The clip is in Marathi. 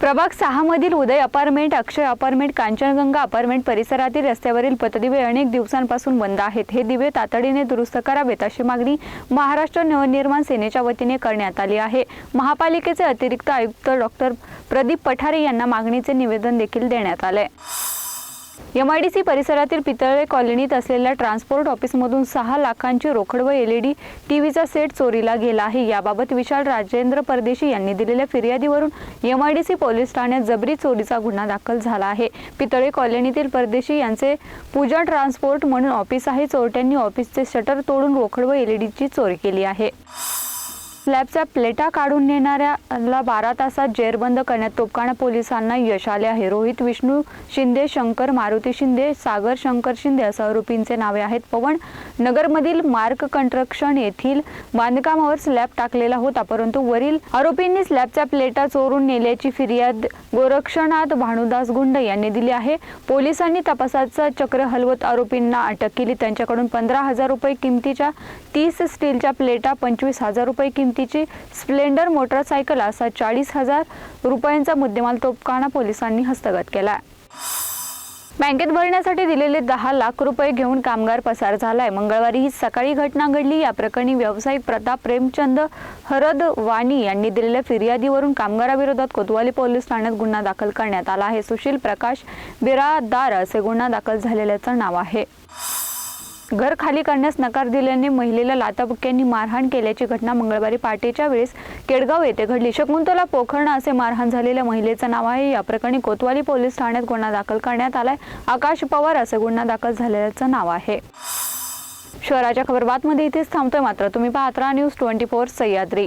प्रभाग सहा मधील Uday apartment Akshay apartment Kanchanganga apartment परिसरातील रस्त्यावरील पतदिवे अनेक दिवसांपासून बंद आहेत. हे दिवे तातडीने दुरुस्त करावेत अशी मागणी महाराष्ट्र नवनिर्माण सेनेच्या वतीने करण्यात आली आहे. महापालिकेचे अतिरिक्त आयुक्त डॉक्टर प्रदीप पठारे यांना मागणीचे निवेदन देखील देण्यात आले एमआयडीसी परिसरातील पितळे कॉलनीत असलेल्या ट्रान्सपोर्ट ऑफिसमधून सहा लाखांची रोखड व एलईडी टीव्हीचा सेट चोरीला गेला आहे. याबाबत विशाल राजेंद्र परदेशी यांनी दिलेल्या फिर्यादीवरून एमआयडीसी पोलीस ठाण्यात जबरी चोरीचा गुन्हा दाखल झाला आहे. पितळे कॉलनीतील परदेशी यांचे पूजा ट्रान्सपोर्ट म्हणून ऑफिस आहे. चोरट्यांनी ऑफिसचे शटर तोडून रोखड व एलईडीची चोरी केली आहे. स्लॅबच्या प्लेटा काढून नेणाऱ्याला बारा तासात जेरबंद करण्यात तोपखाना पोलिसांना यश आले आहे. रोहित विष्णू शिंदे शंकर मारुती शिंदे सागर शंकर शिंदे असं आरोपींचे नावे आहेत. पवन नगरमधील मार्क कंस्ट्रक्शन येथील बांधकामावर स्लॅब टाकलेला होता परंतु वरील आरोपींनी स्लॅबच्या प्लेटा चोरून नेल्याची फिर्याद गोरक्षनाथ भानुदास गुंड यांनी दिली आहे. पोलिसांनी तपासाचा चक्र हलवत आरोपींना अटक केली. त्यांच्याकडून पंधरा हजार रुपये किमतीच्या तीस स्टीलच्या प्लेटा पंचवीस हजार रुपये किमतीची स्प्लेंडर मोटरसायकल असा चाळीस हजार रुपयांचा मुद्देमाल तोपखाना पोलिसांनी हस्तगत केला बँकेत भरण्यासाठी दिलेले दहा लाख रुपये घेऊन कामगार पसार झालाय. मंगळवारी ही सकाळी घटना घडली. या प्रकरणी व्यावसायिक प्रताप प्रेमचंद हरद वाणी यांनी दिलेल्या फिर्यादीवरून कामगाराविरोधात कोतवाली पोलीस ठाण्यात गुन्हा दाखल करण्यात आला आहे. सुशील प्रकाश बिरादार असे गुन्हा दाखल झालेल्याचं नाव आहे. घर खाली करण्यास नकार दिल्याने महिलेला लाताबुक्क्यांनी मारहाण केल्याची घटना मंगळवारी पहाटेच्या वेळेस केडगाव येथे घडली. शकुंतला पोखरणा असे मारहाण झालेल्या महिलेचं नाव आहे. या प्रकरणी कोतवाली पोलीस ठाण्यात गुन्हा दाखल करण्यात आलाय. आकाश पवार असे गुन्हा दाखल झालेल्याचं नाव आहे. शहराच्या खबरबातमध्ये इथेच थांबतोय मात्र. तुम्ही पाहत राहा न्यूज ट्वेंटी फोर सह्याद्री.